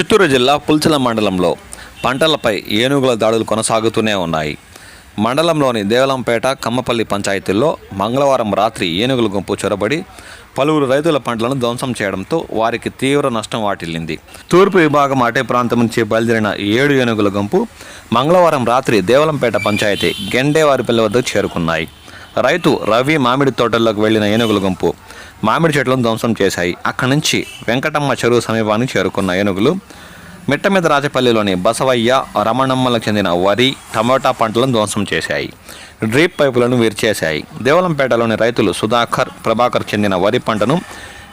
చిత్తూరు జిల్లా పుల్చల మండలంలో పంటలపై ఏనుగుల దాడులు కొనసాగుతూనే ఉన్నాయి. మండలంలోని దేవలంపేట కమ్మపల్లి పంచాయతీల్లో మంగళవారం రాత్రి ఏనుగుల గుంపు చొరబడి పలువురు రైతుల పంటలను ధ్వంసం చేయడంతో వారికి తీవ్ర నష్టం వాటిల్లింది. తూర్పు విభాగం అటే ప్రాంతం నుంచి బయలుదేరిన ఏడు ఏనుగుల గుంపు మంగళవారం రాత్రి దేవలంపేట పంచాయతీ గెండేవారిపల్లి వద్దకు చేరుకున్నాయి. రైతు రవి మామిడి తోటల్లోకి వెళ్ళిన ఏనుగుల గుంపు మామిడి చెట్లను ధ్వంసం చేశాయి. అక్కడి నుంచి వెంకటమ్మ చెరువు సమీపానికి చేరుకున్న ఏనుగులు మిట్ట మీద రాజపల్లిలోని బసవయ్య రమణమ్మలకు చెందిన వరి టమోటా పంటలను ధ్వంసం చేశాయి. డ్రీప్ పైపులను విరిచేశాయి. దేవలంపేటలోని రైతులు సుధాకర్ ప్రభాకర్ చెందిన వరి పంటను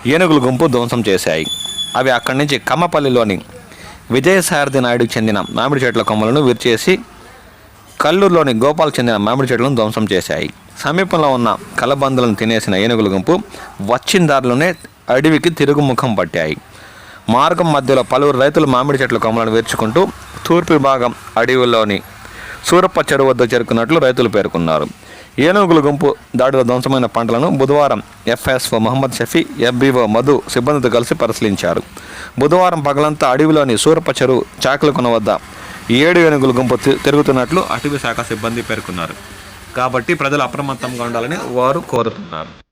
ఏనుగుల గుంపు ధ్వంసం చేశాయి. అవి అక్కడి నుంచి కమ్మపల్లిలోని విజయసారథి నాయుడుకు చెందిన మామిడి చెట్ల కొమ్మలను విరిచేసి కల్లూరులోని గోపాల్ చెందిన మామిడి చెట్లను ధ్వంసం చేశాయి. సమీపంలో ఉన్న కలబందులను తినేసిన ఏనుగుల గుంపు వచ్చిన దారిలోనే అడవికి తిరుగుముఖం పట్టాయి. మార్గం మధ్యలో పలువురు రైతులు మామిడి చెట్ల కొమ్మలను వేర్చుకుంటూ తూర్పు భాగం అడవిలోని సూరప్ప చెరువు వద్ద చేరుకున్నట్లు రైతులు పేర్కొన్నారు. ఏనుగుల గుంపు దాడిలో ధ్వంసమైన పంటలను బుధవారం ఎఫ్ఎస్ఓ మహమ్మద్ షఫీ ఎఫ్బీఓ మధు సిబ్బందితో కలిసి పరిశీలించారు. బుధవారం పగలంతా అడవిలోని సూరప్ప చెరువు చాకలకొన వద్ద ఏడు ఏనుగుల గుంపు తిరుగుతున్నట్లు అటవీ శాఖ సిబ్బంది పేర్కొన్నారు. కాబట్టి ప్రజలు అప్రమత్తంగా ఉండాలని వారు కోరుతున్నారు.